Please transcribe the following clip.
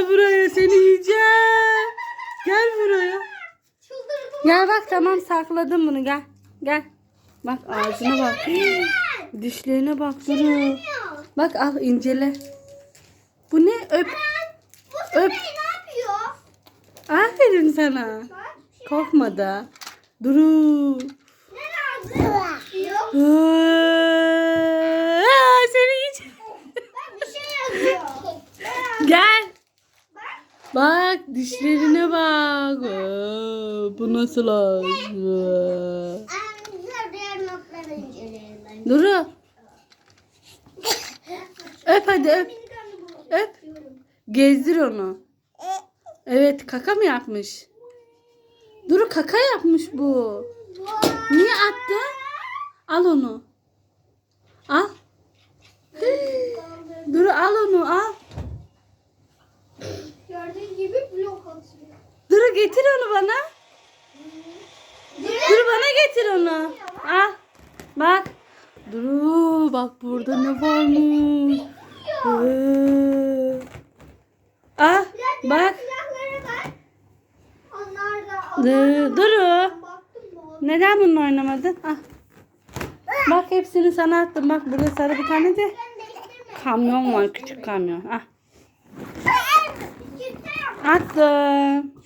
Gel buraya seni yiyeceğim. Gel buraya. Gel bak tamam sakladım bunu gel. Gel. Bak ağzına bak. Dişlerine bak bunu. Bak al incele. Bu ne? Öp. Öp. Aferin sana. Korkma da. Duru. Ne lazım? Yok. Bak. Dişlerine bak. Bu nasıl ağzı? Duru. Öp hadi öp. Öp. Gezdir onu. Evet kaka mı yapmış? Duru kaka yapmış bu. Niye attı? Al onu. Al. Duru al onu al. Getir onu bana. Duru bana getir onu. Al. Bak. Duru bak burada ne varmış. Ee. Al. Bak. Duru. Neden bununla oynamadın? Ah. Bak hepsini sana attım. Bak burada sarı bir tane de kamyon var. Küçük kamyon. Ah. Attım.